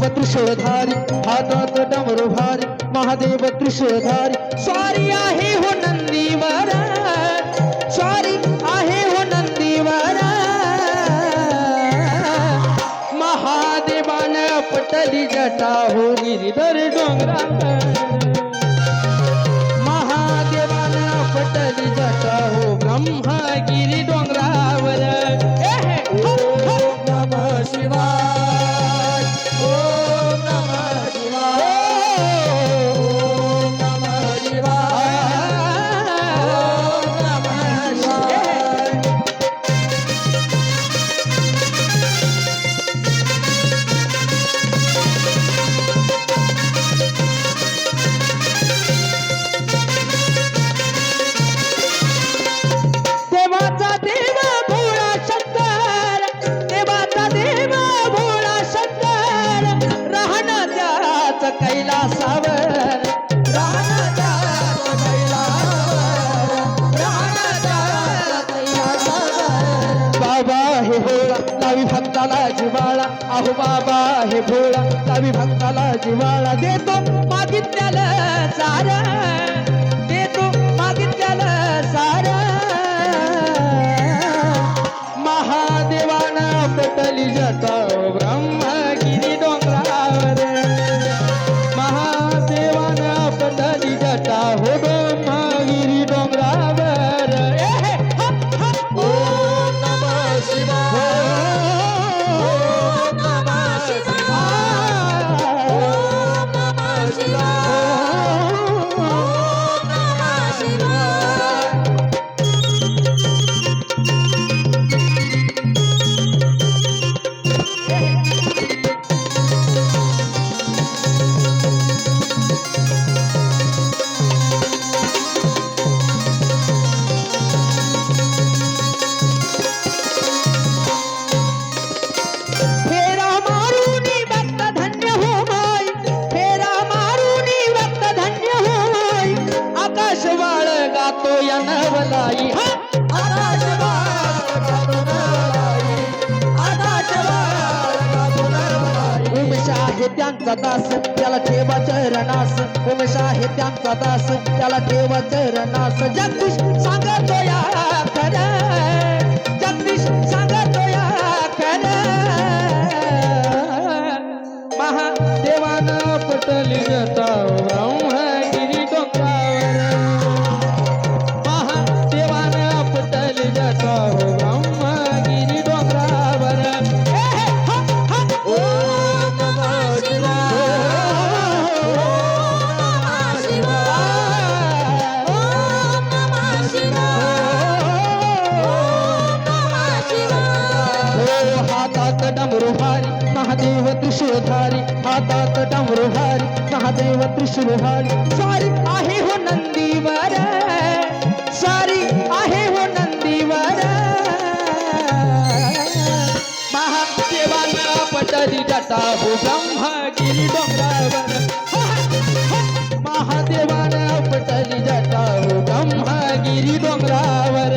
महादेव त्रिशूळधारी हातात डमरुधारी महादेव त्रिशूळधारी स्वारी आहे हो नंदीवर, स्वारी आहे हो नंदीवर। महादेवान पटली जटा हो गिरीधर डोंगरावर महादेवान पटली जटा हो ब्रह्मगिरी डोंगरावर नमः शिवाय। Oh. भक्ताला जिवाळा अहो बाबा हे भोळा लावी भक्ताला जिवाळा देतो मागितल्याला सारा. उमेश आहे त्यांचा दास त्याला ठेवा चरणास उमेश आहे त्यांचा दास त्याला ठेवा चरणास जगदीश सांगतो या खर. जगदीश सांगतो या खर. महादेवान पटली जता ब्रह्मगिरी डोंगरावर महादेवानं पटली जाता ब्रह्मगिरी हातात डमरुहारी महादेव त्रिशूळधारी हातात डमरुहारी महादेव त्रिशूळधारी सारी आहे हो नंदीवर सारी आहे हो नंदीवर. महादेवाला पटरी जाता हो ब्रह्मगिरी डोंगरावर. महादेवाला पटरी जाता हो ब्रह्मगिरी डोंगरावर.